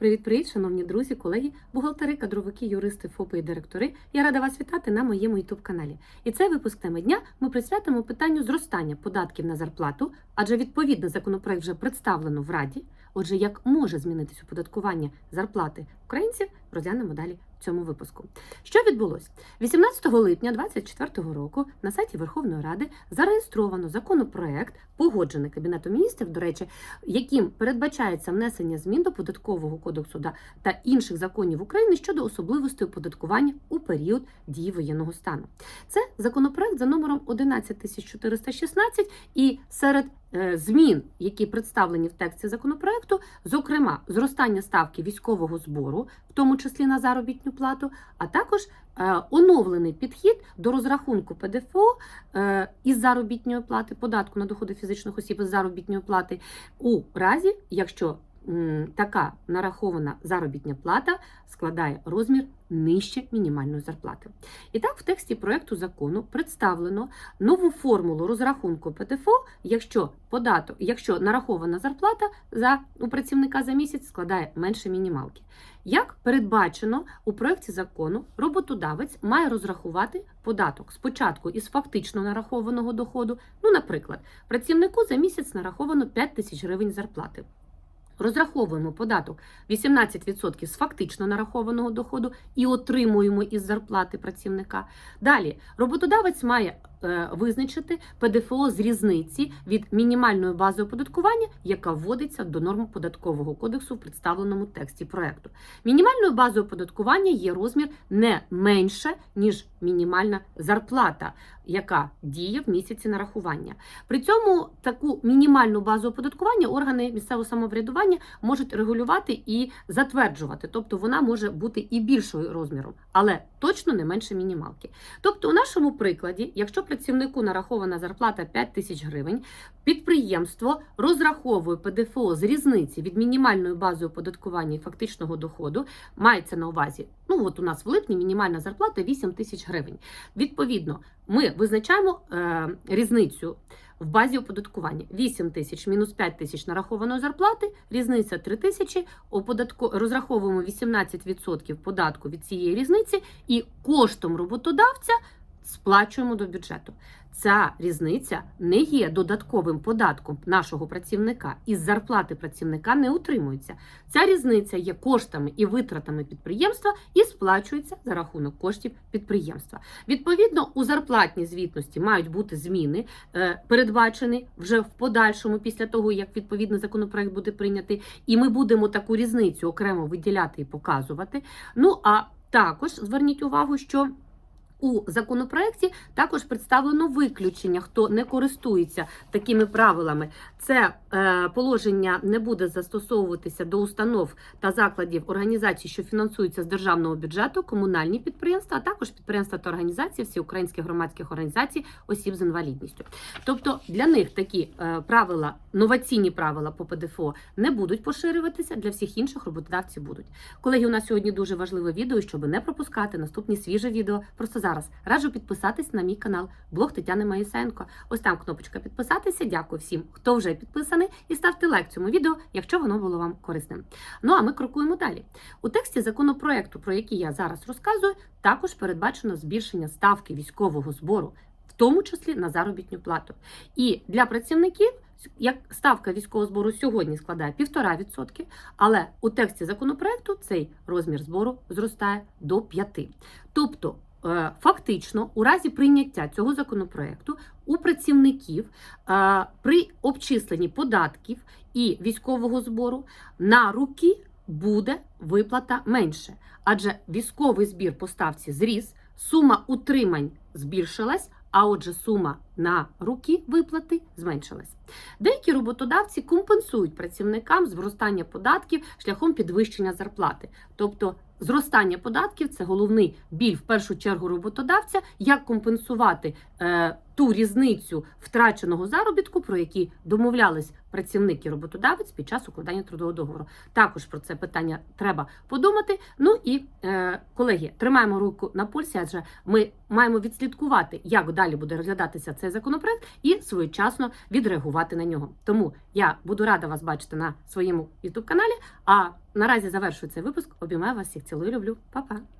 Привіт-привіт, шановні друзі, колеги, бухгалтери, кадровики, юристи, ФОПи і директори. Я рада вас вітати на моєму youtube каналі. І цей випуск теми дня ми присвятимо питанню зростання податків на зарплату, адже відповідний законопроект вже представлено в Раді. Отже, як може змінитись оподаткування зарплати українців, розглянемо далі цьому випуску. Що відбулось? 18 липня 2024 року на сайті Верховної Ради зареєстровано законопроект, погоджений Кабінетом міністрів, до речі, яким передбачається внесення змін до податкового кодексу та інших законів України щодо особливостей оподаткування у період дії воєнного стану. Це законопроект за номером 11416 і серед змін, які представлені в тексті законопроекту, зокрема зростання ставки військового збору, в тому числі на заробітну плату, а також е, оновлений підхід до розрахунку ПДФО е, із заробітної плати, податку на доходи фізичних осіб із заробітної плати у разі, якщо така нарахована заробітня плата складає розмір нижче мінімальної зарплати. І так, в тексті проекту закону представлено нову формулу розрахунку ПТФО, якщо податок, якщо нарахована зарплата за у працівника за місяць складає менше мінімалки. Як передбачено у проекті закону, роботодавець має розрахувати податок спочатку із фактично нарахованого доходу. Ну, наприклад, працівнику за місяць нараховано 5 тисяч гривень зарплати. Розраховуємо податок 18% з фактично нарахованого доходу і отримуємо із зарплати працівника. Далі роботодавець має визначити ПДФО з різниці від мінімальної бази оподаткування, яка вводиться до норм податкового кодексу в представленому тексті проекту. Мінімальною базою оподаткування є розмір не менше ніж мінімальна зарплата, яка діє в місяці нарахування. При цьому таку мінімальну базу оподаткування органи місцевого самоврядування можуть регулювати і затверджувати, тобто вона може бути і більшою розміром, але точно не менше мінімалки. Тобто, у нашому прикладі, якщо працівнику нарахована зарплата 5 тисяч гривень, підприємство розраховує ПДФО з різниці від мінімальної бази оподаткування і фактичного доходу, мається на увазі. Ну от у нас в липні мінімальна зарплата 8 тисяч гривень. Відповідно, ми визначаємо е, різницю в базі оподаткування. 8 тисяч мінус 5 тисяч нарахованої зарплати, різниця 3 тисячі, оподатку... розраховуємо 18% податку від цієї різниці і коштом роботодавця сплачуємо до бюджету. Ця різниця не є додатковим податком нашого працівника, із зарплати працівника не утримується. Ця різниця є коштами і витратами підприємства і сплачується за рахунок коштів підприємства. Відповідно, у зарплатній звітності мають бути зміни, е, передбачені вже в подальшому, після того як відповідний законопроект буде прийнятий, і ми будемо таку різницю окремо виділяти і показувати. Ну а також зверніть увагу, що у законопроекті також представлено виключення, хто не користується такими правилами. Це е, положення не буде застосовуватися до установ та закладів організацій, що фінансуються з державного бюджету, комунальні підприємства, а також підприємства та організації всеукраїнських громадських організацій осіб з інвалідністю. Тобто для них такі е, правила, новаційні правила по ПДФО не будуть поширюватися, для всіх інших роботодавців будуть. Колеги, у нас сьогодні дуже важливе відео, щоб не пропускати наступні свіже відео. Просто зараз раджу підписатись на мій канал блог Тетяни Маїсенко. Ось там кнопочка підписатися. Дякую всім, хто вже підписаний, і ставте лайк цьому відео, якщо воно було вам корисним. Ну а ми крокуємо далі. У тексті законопроекту, про який я зараз розказую, також передбачено збільшення ставки військового збору, в тому числі на заробітну плату. І для працівників. Як ставка військового збору сьогодні складає 1,5%, але у тексті законопроекту цей розмір збору зростає до 5%. Тобто, фактично, у разі прийняття цього законопроекту у працівників е, при обчисленні податків і військового збору на руки буде виплата менше, адже військовий збір по ставці зріс, сума утримань збільшилась. А отже, сума на руки виплати зменшилась. Деякі роботодавці компенсують працівникам зростання податків шляхом підвищення зарплати. Тобто зростання податків це головний біль в першу чергу роботодавця, як компенсувати е, ту різницю втраченого заробітку, про які домовлялись працівник і роботодавець під час укладання трудового договору. Також про це питання треба подумати. Ну і е, колеги, тримаємо руку на пульсі, адже ми маємо відслідкувати, як далі буде розглядатися цей цей законопроект і своєчасно відреагувати на нього. Тому я буду рада вас бачити на своєму youtube каналі. А наразі завершую цей випуск. Обіймаю вас всіх цілую, люблю, Па-па!